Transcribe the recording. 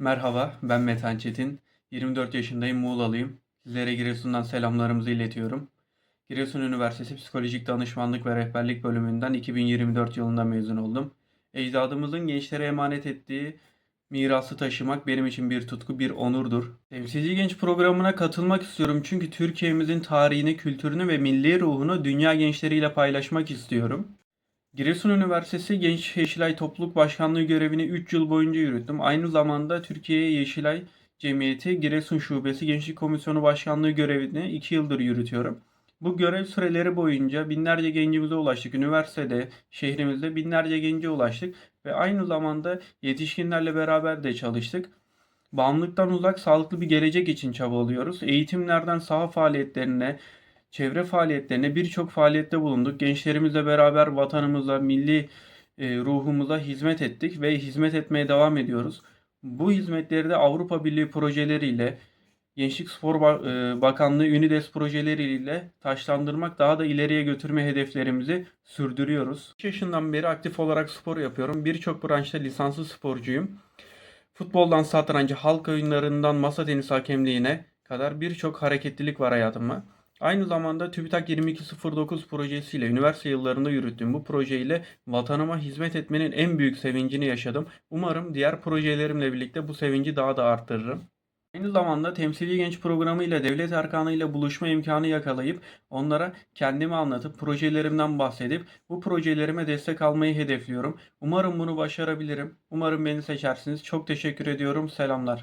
Merhaba, ben Metan Çetin. 24 yaşındayım, Muğla'lıyım. Sizlere Giresun'dan selamlarımızı iletiyorum. Giresun Üniversitesi Psikolojik Danışmanlık ve Rehberlik bölümünden 2024 yılında mezun oldum. Ecdadımızın gençlere emanet ettiği mirası taşımak benim için bir tutku, bir onurdur. Temsilci Genç programına katılmak istiyorum çünkü Türkiye'mizin tarihini, kültürünü ve milli ruhunu dünya gençleriyle paylaşmak istiyorum. Giresun Üniversitesi Genç Yeşilay Topluluk Başkanlığı görevini 3 yıl boyunca yürüttüm. Aynı zamanda Türkiye Yeşilay Cemiyeti Giresun Şubesi Gençlik Komisyonu Başkanlığı görevini 2 yıldır yürütüyorum. Bu görev süreleri boyunca binlerce gencimize ulaştık. Üniversitede, şehrimizde binlerce gence ulaştık ve aynı zamanda yetişkinlerle beraber de çalıştık. Bağımlılıktan uzak sağlıklı bir gelecek için çabalıyoruz. Eğitimlerden saha faaliyetlerine, çevre faaliyetlerine birçok faaliyette bulunduk. Gençlerimizle beraber vatanımıza, milli e, ruhumuza hizmet ettik ve hizmet etmeye devam ediyoruz. Bu hizmetleri de Avrupa Birliği projeleriyle, Gençlik Spor e, Bakanlığı UNIDES projeleriyle taşlandırmak, daha da ileriye götürme hedeflerimizi sürdürüyoruz. 3 yaşından beri aktif olarak spor yapıyorum. Birçok branşta lisanslı sporcuyum. Futboldan satranca, halk oyunlarından masa tenisi hakemliğine kadar birçok hareketlilik var hayatımda. Aynı zamanda TÜBİTAK 2209 projesiyle üniversite yıllarında yürüttüğüm bu projeyle vatanıma hizmet etmenin en büyük sevincini yaşadım. Umarım diğer projelerimle birlikte bu sevinci daha da arttırırım. Aynı zamanda temsili genç programı ile devlet erkanı ile buluşma imkanı yakalayıp onlara kendimi anlatıp projelerimden bahsedip bu projelerime destek almayı hedefliyorum. Umarım bunu başarabilirim. Umarım beni seçersiniz. Çok teşekkür ediyorum. Selamlar.